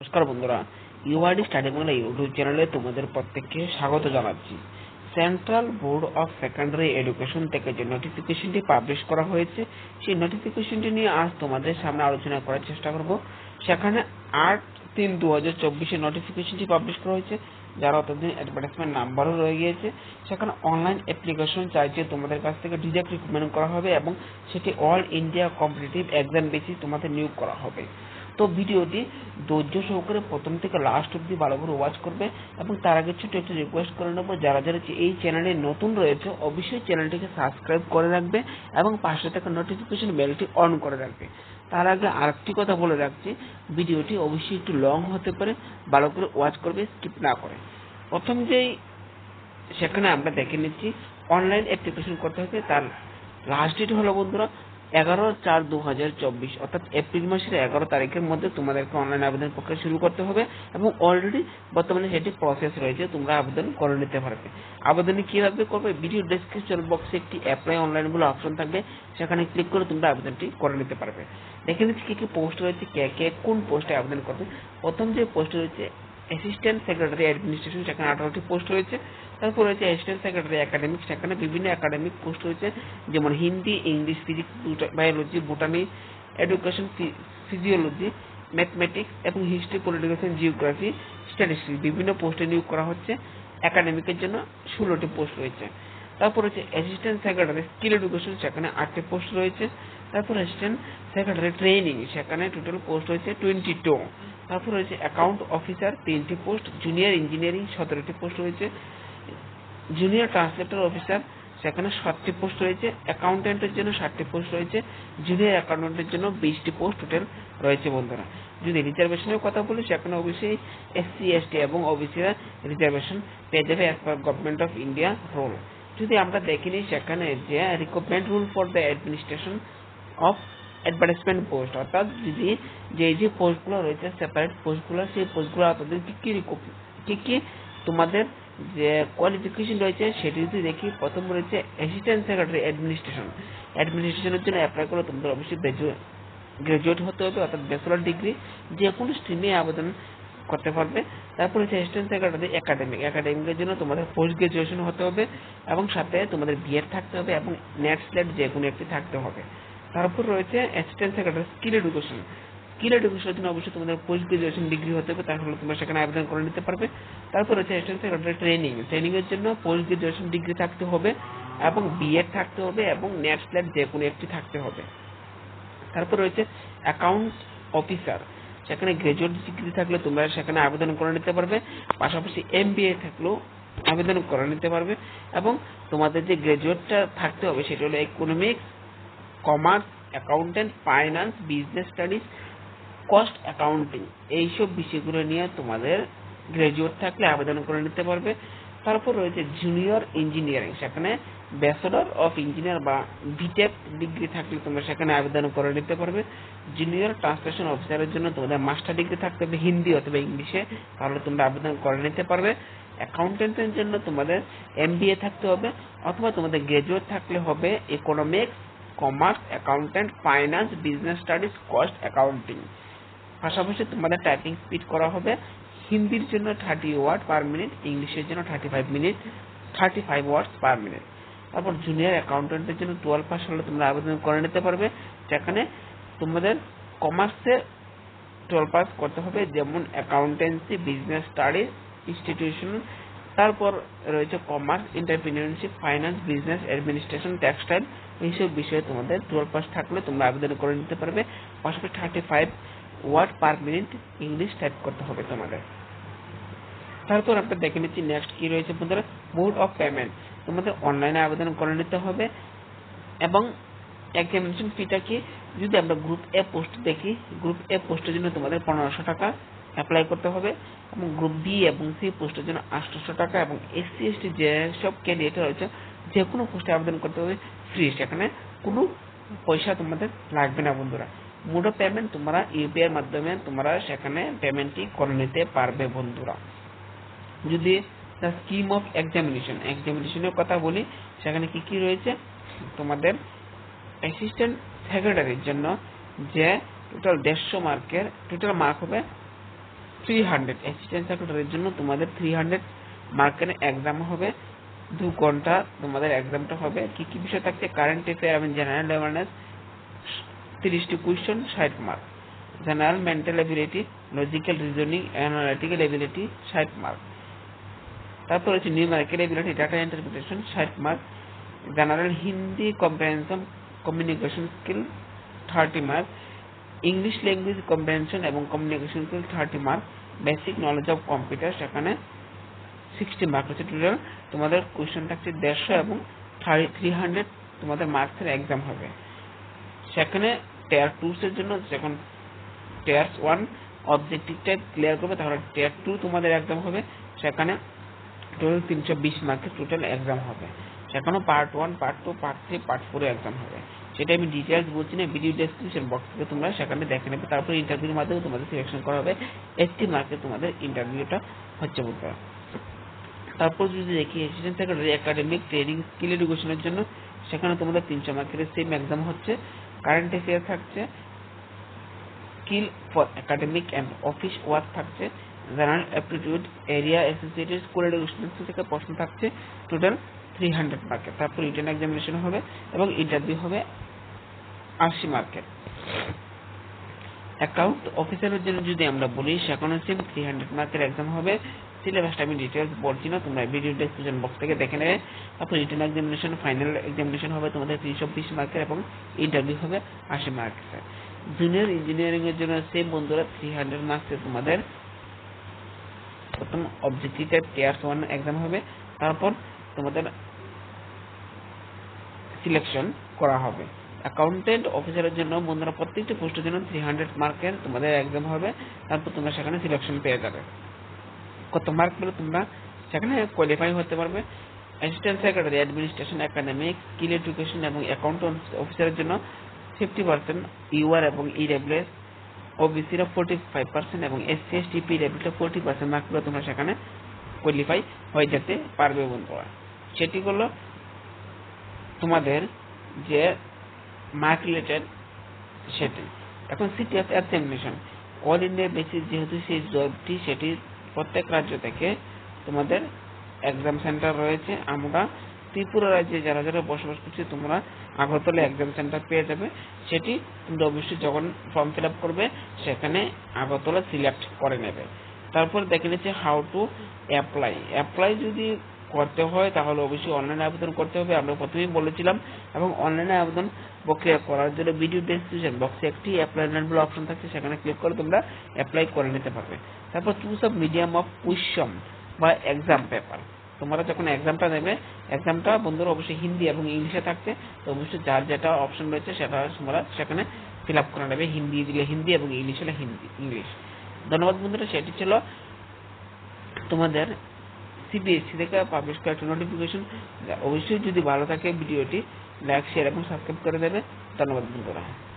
নমস্কার বন্ধুরা URD study Bangla YouTube চ্যানেলে তোমাদের প্রত্যেককে স্বাগত জানাচ্ছি। Central Board of Secondary Education থেকে যে নোটিফিকেশনটি পাবলিশ করা হয়েছে, সেই নোটিফিকেশনটি নিয়ে আজ তোমাদের সামনে আলোচনা করার চেষ্টা করব। সেখানে আট তিন দু হাজার চব্বিশে নোটিফিকেশনটি পাবলিশ করা হয়েছে, যার অতদিন অ্যাডভার্টাইজমেন্ট নাম্বারও রয়ে গিয়েছে। সেখানে অনলাইন অ্যাপ্লিকেশন চাইছে তোমাদের কাছ থেকে ডিরেক্ট রিক্রুটমেন্ট করা হবে এবং সেটি all India competitive exam basis তোমাদের নিয়োগ করা হবে। তো ভিডিওটি ধৈর্য সহকারে প্রথম থেকে লাস্ট অব্দি ভালো করে ওয়াচ করবে এবং তার আগে ছোট একটু রিকোয়েস্ট করে নেব, যারা যারা এই চ্যানেলে নতুন রয়েছে, অবশ্যই চ্যানেলটিকে সাবস্ক্রাইব করে রাখবে এবং পাশে থাকা নোটিফিকেশন বেলটি অন করে রাখবে। তার আগে আরেকটি কথা বলে রাখছি, ভিডিওটি অবশ্যই একটু লং হতে পারে, ভালো করে ওয়াচ করবে স্কিপ না করে। প্রথম যেই, সেখানে আমরা দেখে নিচ্ছি অনলাইন অ্যাপ্লিকেশন করতে হচ্ছে, তার লাস্ট ডেট হলো বন্ধুরা এগারো চার দু হাজার চব্বিশ, অর্থাৎ এপ্রিল মাসের এগারো তারিখের মধ্যে তোমাদেরকে অনলাইন আবেদন প্রক্রিয়া শুরু করতে হবে এবং অলরেডি বর্তমানে সেটি প্রসেস রয়েছে, তোমরা আবেদন করে নিতে পারবে। আবেদনে কীভাবে করবে? ভিডিও ডেসক্রিপশন বক্সে একটি অ্যাপ্লাই অনলাইন বলে অপশন থাকবে, সেখানে ক্লিক করে তোমরা আবেদনটি করে নিতে পারবে। দেখে নিচ্ছি কি কি পোস্ট রয়েছে, কে কে কোন পোস্টে আবেদন করবে। প্রথম যে পোস্ট রয়েছে অ্যাসিস্ট্যান্ট সেক্রেটারি অ্যাডমিনিস্ট্রেশন সেখানে আঠারোটি পোস্ট রয়েছে। তারপর রয়েছে অ্যাসিস্ট্যান্ট সেক্রেটারি একাডেমিক সেখানে বিভিন্ন একাডেমিক পোস্ট রয়েছে, যেমন Hindi, English physics biology botany education physiology mathematics এবং হিস্ট্রি পলিটিক্যাল জিওগ্রাফি স্ট্যাটিস্টিক্স বিভিন্ন পোস্টে নিয়োগ করা হচ্ছে একাডেমিকের জন্য ষোলোটি পোস্ট রয়েছে। তারপর হচ্ছে অ্যাসিস্ট্যান্ট সেক্রেটারি স্কিল এডুকেশন সেখানে আটটি পোস্ট রয়েছে। তারপর অ্যাসিস্ট্যান্ট সেক্রেটারি ট্রেনিং সেখানে টোটাল পোস্ট রয়েছে টোয়েন্টি টু তারপর রয়েছে অ্যাকাউন্ট অফিসার তিনটি পোস্ট জুনিয়র ইঞ্জিনিয়ারিং সতেরোটি পোস্ট রয়েছে। জুনিয়র ট্রান্সলেটর অফিসার সেখানে সাতটি পোস্ট রয়েছে অ্যাকাউন্টেন্টের জন্য ষাটটি পোস্ট রয়েছে জুনিয়র অ্যাকাউন্টেন্টের জন্য বিশটি পোস্ট টোটাল রয়েছে বন্ধুরা। যদি রিজার্ভেশনের কথা বলি, সেখানে অবশ্যই এসসি এসটি এবং ওবিসিরা রিজার্ভেশন পেয়ে যাবে as per Government of India rule যদি আমরা দেখি নিই সেখানে যে recruitment rule for the administration of advertisement post অর্থাৎ যদি যে যে পোস্টগুলো রয়েছে সেপারেট পোস্টগুলো সেই পোস্টগুলো তাদের কি কি কি কি তোমাদের যে কোয়ালিফিকেশন রয়েছে, সেটি যদি দেখি, প্রথম রয়েছে অ্যাসিস্ট্যান্ট সেক্রেটারি অ্যাডমিনিস্ট্রেশন অ্যাডমিনিস্ট্রেশনের জন্য অ্যাপ্লাই করে তোমাদের অবশ্যই গ্রাজুয়েট হতে হবে, অর্থাৎ ব্যাচেলর ডিগ্রি যে কোনো স্ট্রিমে আবেদন করতে পারবে। তারপর হচ্ছে অ্যাসিস্ট্যান্ট সেক্রেটারি একাডেমিক একাডেমিকের জন্য তোমাদের পোস্ট গ্রাজুয়েশন হতে হবে এবং সাথে তোমাদের বিএড থাকতে হবে এবং নেট স্লেট যে কোনো একটি থাকতে হবে। তারপর রয়েছে assistant secretary skill education skill এডুকেশনের জন্য অবশ্যই তোমাদের পোস্ট গ্রাজুয়েশন ডিগ্রি হতে হবে, তাহলে তোমরা সেখানে আবেদন করে নিতে পারবে। তারপর সেক্রেটারি ট্রেনিং ট্রেনিং এর জন্য পোস্ট গ্রাজুয়েশন ডিগ্রি থাকতে হবে এবং বিএড থাকতে হবে এবং নেট স্লেট যে কোনো একটি থাকতে হবে। তারপর রয়েছে অ্যাকাউন্ট অফিসার সেখানে গ্রাজুয়েট ডিগ্রি থাকলে তোমরা সেখানে আবেদন করে নিতে পারবে। পাশাপাশি এমবিএ থাকলেও আবেদন করে নিতে পারবে এবং তোমাদের যে গ্রাজুয়েটটা থাকতে হবে সেটা হলো economics commerce accountant finance business studies cost accounting এইসব বিষয়গুলো নিয়ে তোমাদের গ্রাজুয়েট থাকলে আবেদন করে নিতে পারবে। তারপর রয়েছে জুনিয়র ইঞ্জিনিয়ারিং সেখানে ব্যাচেলর অফ ইঞ্জিনিয়ার বা বিটেক ডিগ্রি থাকলে তোমরা সেখানে আবেদন করে নিতে পারবে। জুনিয়র ট্রান্সলেশন অফিসারের জন্য তোমাদের মাস্টার ডিগ্রি থাকতে হবে হিন্দি অথবা ইংলিশে, তাহলে তোমরা আবেদন করে নিতে পারবে। অ্যাকাউন্টেন্টের জন্য তোমাদের এমবিএ থাকতে হবে, অথবা তোমাদের গ্রাজুয়েট থাকলে হবে economics commerce accountant finance business studies cost accounting পাশাপাশি তোমাদের টাইপিং স্পিড করা হবে। হিন্দির জন্য থার্টি ওয়ার্ড পার মিনিট ইংলিশের জন্য thirty five minute thirty five words per minute তারপর জুনিয়র অ্যাকাউন্টেন্টের জন্য টুয়েলভ পাস হলে তোমরা আবেদন করে নিতে পারবে, যেখানে তোমাদের কমার্সে টুয়েলভ পাস করতে হবে, যেমন অ্যাকাউন্টেন্সি বিজনেস স্টাডিজ ইনস্টিটিউশন তারপর রয়েছে commerce entrepreneurship finance business administration textile এইসব বিষয়ে তোমাদের টুয়েলভ পাস থাকলে তোমরা আবেদন করে নিতে পারবে। পাশাপাশি thirty five word per minute English type করতে হবে তোমাদের। তারপর আমরা দেখে নিচ্ছি নেক্সট কি রয়েছে বন্ধুরা? মোড অফ পেমেন্ট তোমাদের অনলাইনে আবেদন করে নিতে হবে এবং এক্সামিনেশন ফিটা কি? যদি আমরা গ্রুপ এ পোস্ট দেখি গ্রুপ এ পোস্টের জন্য তোমাদের পনেরোশো টাকা অ্যাপ্লাই করতে হবে এবং গ্রুপ বি এবং সি পোস্টের জন্য আটশোশো টাকা এবং এসসি এসটি যে সব ক্যান্ডিডেট রয়েছে যে কোনো পোস্টে আবেদন করতে হবে ফ্রি সেখানে কোনো পয়সা তোমাদের লাগবে না বন্ধুরা। অফ পেমেন্ট তোমরা ইউপিআই মাধ্যমে তোমরা সেখানে পেমেন্টটি করে নিতে পারবে বন্ধুরা। যদি দ্য স্কিম অফ এক্সামিনেশন এক্সামিনেশনের কথা বলি, সেখানে কি কি রয়েছে? তোমাদের অ্যাসিস্ট্যান্ট সেক্রেটারির জন্য যে টোটাল দেড়শো মার্কের টোটাল মার্ক হবে থ্রি হান্ড্রেড অ্যাসিস্ট্যান্ট সেক্রেটারির জন্য তোমাদের থ্রি হান্ড্রেড মার্কের এক্সাম হবে। দু ঘণ্টা তোমাদের এক্সামটা হবে। কি কি বিষয় থাকছে? কারেন্ট অ্যাফেয়ার এবং জেনারেল অ্যাওয়ারনেস তিরিশটি কোয়েশ্চন ষাট mark general mental ability logical reasoning analytical ability ষাট মার্ক তারপর হচ্ছে নিউমারিক্যাল এবিলিটি ডাটা ইন্টারপ্রিটেশন ষাট mark general Hindi comprehension communication skill thirty mark English language comprehension এবং communication skill thirty mark basic knowledge of computer সেখানে sixty mark হচ্ছে total তোমাদের question থাকছে দেড়শো এবং থ্রি হান্ড্রেড তোমাদের মার্কসের এক্সাম হবে। সেখানে টেয়ার টুস এর জন্য যখন tier one objective type clear করবে, তাহলে টেয়ার টু তোমাদের এক্সাম হবে। সেখানে টোটাল তিনশো বিশ মার্কের টোটাল এক্সাম হবে। সেখানেও part one part two part three part ফোরে এক্সাম হবে। সেটা আমি ডিটেলস বলছি না ভিডিও ডেসক্রিপশন বক্স থেকে তোমরা সেখানে দেখে নেবে। তারপর ইন্টারভিউর মাধ্যমে তোমাদের সিলেকশন করা হবে। এইটটি মার্কে তোমাদের ইন্টারভিউটা হচ্ছে বলতে তারপর যদি দেখি assistant secretary academic training skill এডুকেশনের জন্য, সেখানে তোমাদের তিনশো মার্কের সেম এক্সাম হচ্ছে। কারেন্ট অ্যাফেয়ার থাকছে skill for academic and office work থাকছে general aptitude area associated school education থেকে প্রশ্ন থাকছে টোটাল থ্রি হান্ড্রেড মার্কের তারপর রিটার্ন এক্সামিনেশন হবে এবং ইন্টারভিউ হবে আশি মার্কের অ্যাকাউন্ট অফিসারের জন্য যদি আমরা বলি, সেখানে সেম থ্রি হান্ড্রেড মার্কের এক্সাম হবে। সিলেবাসটা আমি ডিটেলস বলছি না, তোমরা ভিডিও ডেসক্রিপশন বক্স থেকে দেখে নেবে। তারপর রিটার্ন এক্সামিনেশন ফাইনাল এক্সামিনেশন হবে তোমাদের তিনশো বিশ মার্কের এবং ইন্টারভিউ হবে আশি মার্কের জুনিয়র ইঞ্জিনিয়ারিং এর জন্য সেম বন্ধুরা থ্রি হান্ড্রেড মার্কসে তোমাদের প্রথম অবজেক্টিভ টিয়ার্স ওয়ান এক্সাম হবে। তারপর তোমাদের সিলেকশন করা হবে। অ্যাকাউন্টেন্ট অফিসারের জন্য বন্ধুরা, প্রত্যেকটি পোস্টের জন্য থ্রি হান্ড্রেড মার্কের তোমাদের এক্সাম হবে। তারপর তোমরা সেখানে সিলেকশন পেয়ে যাবে। কত মার্ক পেলে তোমরা সেখানে কোয়ালিফাই হতে পারবে। Assistant secretary administration academic skill education এবং অ্যাকাউন্ট অফিসারের জন্য ফিফটি পার্সেন্ট ইউআর এবং ইডাব্লিউএস ওবিসিরা ফোর্টি ফাইভ পার্সেন্ট এবং এসসি এসটি পিডাব্লিউটা ফোর্টি পার্সেন্ট মার্ক পেলে তোমরা সেখানে কোয়ালিফাই হয়ে যেতে পারবে বন্ধুরা। সেটি হলো তোমাদের যে মার্ক রিলেটেড সেটি। এখন city of examination all India basis যেহেতু সেই জবটি সেটি প্রত্যেক রাজ্য থেকে তোমাদের এক্সাম সেন্টার রয়েছে। আমরা ত্রিপুরা রাজ্যে যারা যারা বসবাস করছি, তোমরা আগরতলা এক্সাম সেন্টার পেয়ে যাবে। সেটি তোমরা অবশ্যই যখন ফর্ম ফিল আপ করবে, সেখানে আগরতলা সিলেক্ট করে নেবে। তারপর দেখে নিচ্ছে হাউ টু অ্যাপ্লাই অ্যাপ্লাই যদি করতে হয়, তাহলে অবশ্যই অনলাইনে আবেদন করতে হবে। আমরা প্রথমেই বলেছিলাম, এবং অনলাইনে আবেদন প্রক্রিয়া করার জন্য ভিডিও ডেসক্রিপশন বক্সে একটি অ্যাপ্লাই নাম বলে অপশন থাকছে, সেখানে ক্লিক করে তোমরা অ্যাপ্লাই করে নিতে পারবে। তারপর choose of medium of question বা এক্সাম পেপার তোমরা যখন এক্সামটা দেবে এক্সামটা বন্ধুরা অবশ্যই হিন্দি এবং ইংলিশে থাকছে, তো অবশ্যই যার যেটা অপশন রয়েছে, সেটা তোমরা সেখানে ফিল আপ করে নেবে। হিন্দি দিলে হিন্দি এবং ইংলিশ হলে হিন্দি ইংলিশ ধন্যবাদ বন্ধুরা, সেটি ছিল তোমাদের সিবিএসসি থেকে পাবলিশ করা একটা নোটিফিকেশন অবশ্যই যদি ভালো থাকে ভিডিওটি লাইক শেয়ার এবং সাবস্ক্রাইব করে দেবে। ধন্যবাদ বন্ধুরা।